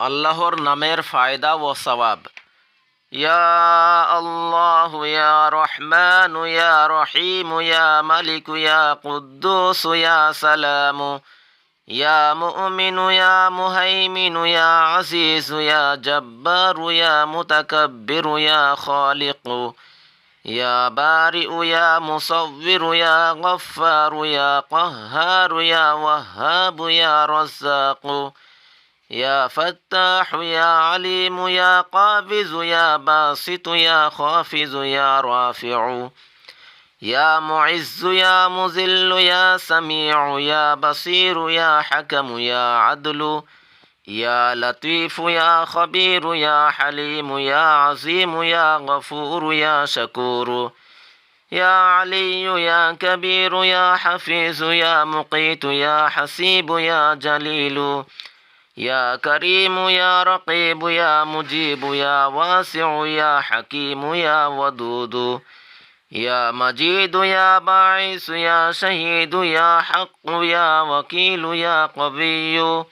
আল্লাহর নামের ফায়দা ও সওয়াব ইয়া আল্লাহ ইয়া রহমান ইয়া রহিম ইয়া মালিক ইয়া কুদ্দুস ইয়া সালাম ইয়া মুমিন ইয়া মুহাইমিন ইয়া আজিজ ইয়া জব্বার ইয়া মুতাকাব্বির ইয়া খালিক يا بارئ يا مصور يا غفار يا قهار يا وهاب يا رزاق يا فتاح يا عليم يا قابض يا باسط يا خافض يا رافع يا معز يا مذل يا سميع يا بصير يا حكم يا عدل يا لطيف يا خبير يا حليم يا عظيم يا غفور يا شكور يا علي يا كبير يا حفيظ يا مقيت يا حسيب يا جليل يا كريم يا رقيب يا مجيب يا واسع يا حكيم يا ودود يا مجيد يا باعث يا شهيد يا حق يا وكيل يا قوي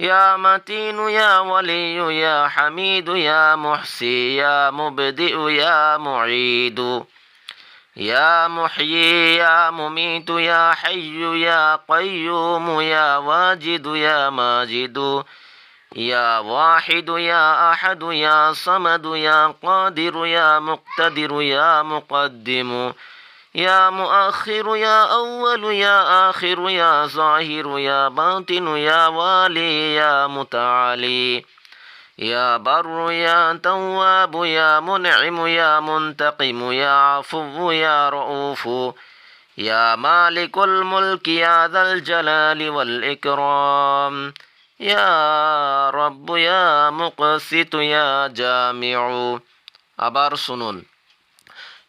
يا متين يا ولي يا حميد يا محسي يا مبدئ يا معيد يا محيي يا مميت يا حي يا قيوم يا واجد يا ماجد يا واحد يا أحد يا صمد يا قادر يا مقتدر يا مقدم يا مؤخر يا أول يا آخر يا ظاهر يا باطن يا والي يا متعالي. يا بر يا تواب يا منعم يا منتقم يا عفو يا رؤوف يا مالك الملك يا ذا الجلال والإكرام يا رب يا مقسط يا جامع أبار سنون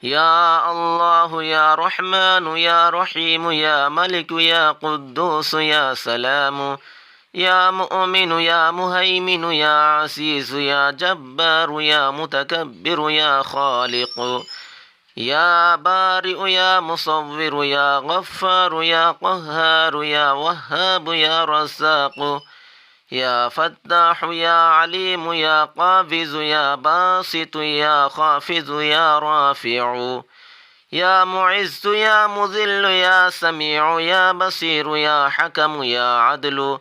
يا الله يا رحمن يا رحيم يا ملك يا قدوس يا سلام يا مؤمن يا مهيمن يا عزيز يا جبار يا متكبر يا خالق يا بارئ يا مصور يا غفار يا قهار يا وهاب يا رزاق يا فتاح يا عليم يا قابض يا باسط يا خافض يا رافع يا معز يا مذل يا سميع يا بصير يا حكم يا عدل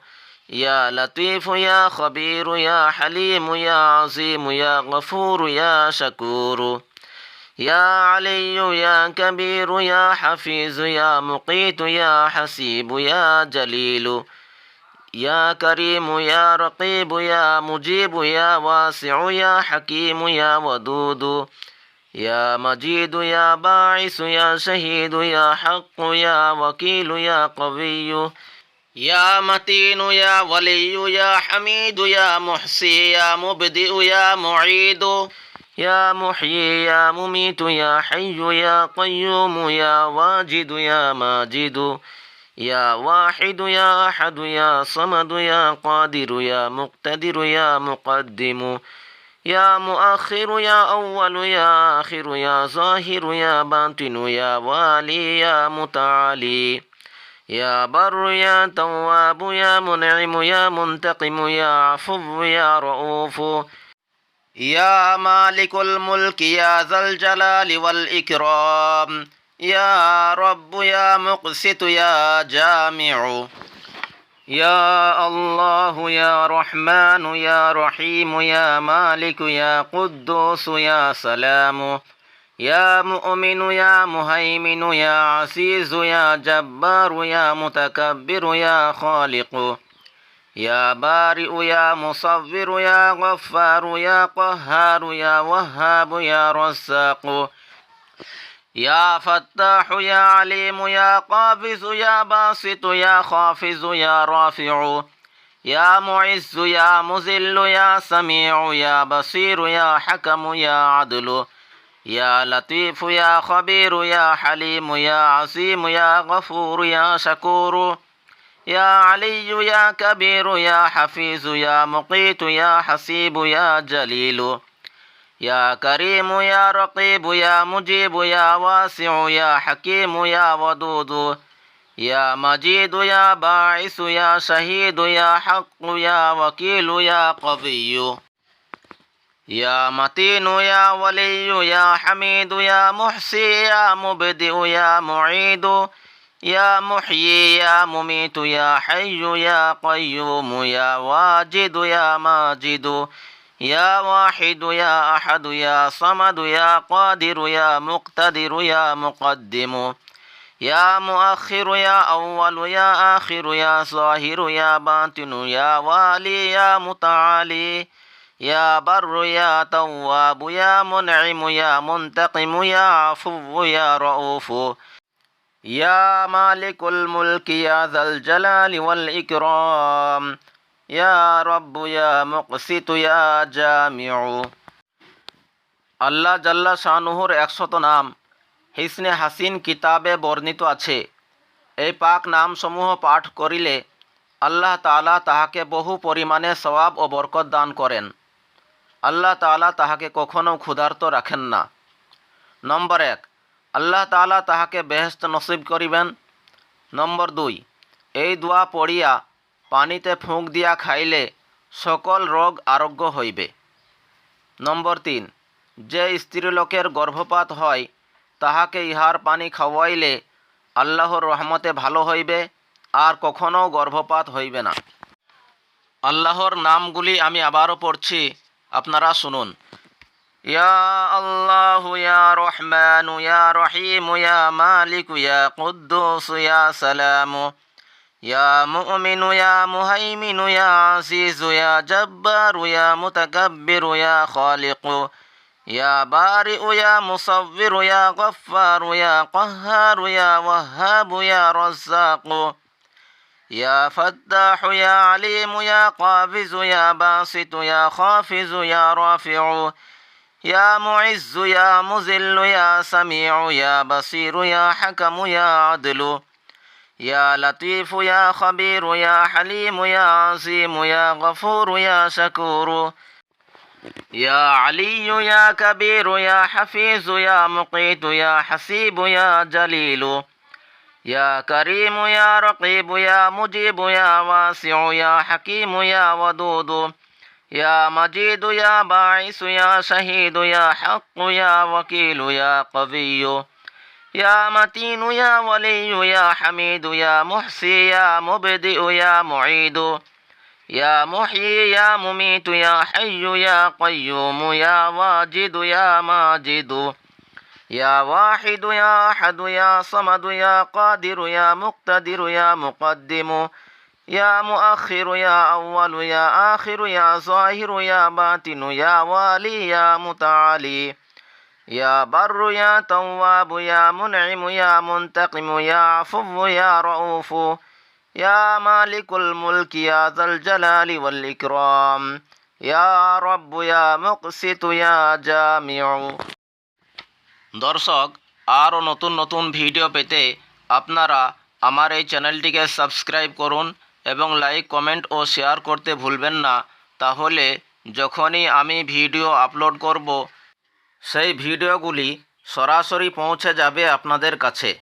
يا لطيف يا خبير يا حليم يا عظيم يا غفور يا شكور. يا علي يا كبير يا حفيظ يا مقيت يا حسيب يا جليل. يا كريم يا رقيب يا مجيب يا واسع يا حكيم يا ودود. يا مجيد يا باعث يا شهيد يا حق يا وكيل يا قوي. يا متين يا ولي يا حميد يا محصي يا مبدئ يا معيد يا محيي يا مميت يا حي يا قيوم يا واجد يا ماجد يا واحد يا أحد يا صمد يا قادر يا مقتدر يا مقدم يا مؤخر يا أول يا آخر يا ظاهر يا باطن يا والي يا متعالي يا بر يا تواب يا منعم يا منتقم يا عفو يا رؤوف. يا مالك الملك يا ذا الجلال والإكرام. يا رب يا مقسط يا جامع. يا الله يا رحمن يا رحيم يا مالك يا قدوس يا سلام. يا مؤمن يا مهيمن يا عزيز يا جبار يا متكبر يا خالق يا بارئ يا مصور يا غفار يا قهار يا وهاب يا رزاق يا فتاح يا عليم يا قابض يا باسط يا خافض يا رافع يا معز يا مذل يا سميع يا بصير يا حكم يا عدل. يا لطيف يا خبير يا حليم يا عظيم يا غفور يا شكور يا علي يا كبير يا حفيظ يا مقيت يا حسيب يا جليل يا كريم يا رقيب يا مجيب يا واسع يا حكيم يا ودود يا مجيد يا باعث يا شهيد يا حق يا وكيل يا قوي يا متين يا ولي يا حميد يا محصي يا مبدئ يا معيد يا محيي يا مميت يا حي يا قيوم يا واجد يا ماجد يا واحد يا أحد يا صمد يا قادر يا مقتدر يا مقدم يا مؤخر يا أول يا آخر يا ظاهر يا باطن يا والي يا متعالي يا بر يا تواب يا منعم يا منتقم يا عفو يا رؤوف يا مالك الملك يا ذا الجلال والإكرام يا رب يا مقسط يا جامع আল্লাহ জাল্লা শাহনুহুর একশত নাম হিসনে হাসিন কিতাবে বর্ণিত আছে এই পাক নামসমূহ পাঠ করিলে আল্লাহ তাআলা তাহাকে বহু পরিমাণে সওয়াব ও বরকত দান করেন আল্লাহ তাআলা তাহাকে কখনও ক্ষুধার্ত রাখেন না। নম্বর এক, আল্লাহ তাআলা তাহাকে বেহেস্ত নসিব করিবেন। নম্বর দুই, এই দোয়া পড়িয়া পানিতে ফুঁক দিয়া খাইলে সকল রোগ আরোগ্য হইবে। নম্বর তিন, যে স্ত্রীলোকের গর্ভপাত হয়, তাহাকে ইহার পানি খাওয়াইলে আল্লাহর রহমতে ভালো হইবে, আর কখনও গর্ভপাত হইবে না। আল্লাহর নামগুলি আমি আবারও পড়ছি আপনারা শুনুন ইয়া আল্লাহ ইয়া রহমান ইয়া রহিম ইয়া মালিক ইয়া কুদ্দুস ইয়া সালাম ইয়া মুমিন ইয়া মুহাইমিন ইয়া আজিজ ইয়া জব্বার ইয়া মুতাকাব্বির ইয়া খালিক ইয়া বারি ইয়া মুসাব্বির ইয়া গফফার ইয়া কহ্হার ইয়া ওয়াহ্হাব ইয়া রাজ্জাক يا فتاح يا عليم يا قابز يا باسط يا خافز يا رافع يا معز يا مذل يا سميع يا بصير يا حكم يا عدل يا لطيف يا خبير يا حليم يا عظيم يا غفور يا شكور يا علي يا كبير يا حفيظ يا مقيت يا حسيب يا جليل. يا كريم يا رقيب يا مجيب يا واسع يا حكيم يا ودود يا مجيد يا باعث يا شهيد يا حق يا وكيل يا قوي يا متين يا ولي يا حميد يا محصي يا مبدئ يا معيد يا محيي يا مميت يا حي يا قيوم يا واجد يا ماجد يا واحد يا أحد يا صمد يا قادر يا مقتدر يا مقدم يا مؤخر يا أول يا آخر يا ظاهر يا باطن يا والي يا متعالي يا بر يا تواب يا منعم يا منتقم يا عفو يا رؤوف يا مالك الملك يا ذا الجلال والإكرام يا رب يا مقسط يا جامع. দর্শক, আরও নতুন নতুন ভিডিও পেতে আপনারা আমার এই চ্যানেলটিকে সাবস্ক্রাইব করুন এবং লাইক, কমেন্ট ও শেয়ার করতে ভুলবেন না। তাহলে যখনই আমি ভিডিও আপলোড করব, সেই ভিডিওগুলি সরাসরি পৌঁছে যাবে আপনাদের কাছে।